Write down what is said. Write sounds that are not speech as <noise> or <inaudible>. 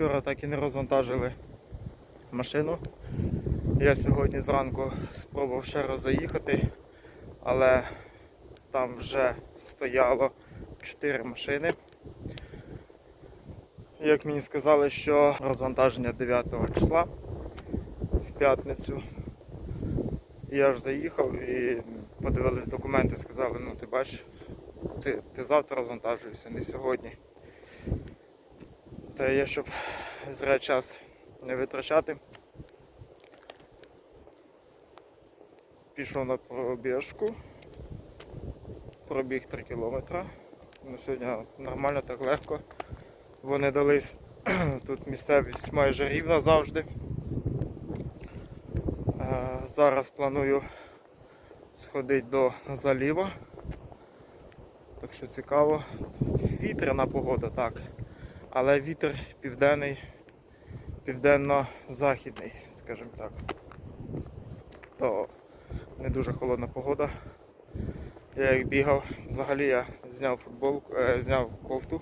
вчора так і не розвантажили машину. Я сьогодні зранку спробував ще раз заїхати, але там вже стояло 4 машини. Як мені сказали, що розвантаження 9 числа в п'ятницю. Я ж заїхав і подивились документи, сказали, ну ти бачиш, ти, ти завтра розвантажуєшся, не сьогодні. Та я, щоб зря час не витрачати, пішов на пробіжку, пробіг 3 кілометри. Ну, сьогодні нормально, так легко. Вони дались. <clears throat> Тут місцевість майже рівна завжди. Е, Зараз планую сходити до заліва. Так що цікаво. Вітряна погода, так. Але вітер південний, південно-західний, скажімо так. То не дуже холодна погода. Я як бігав, взагалі я зняв футболку, е, зняв кофту.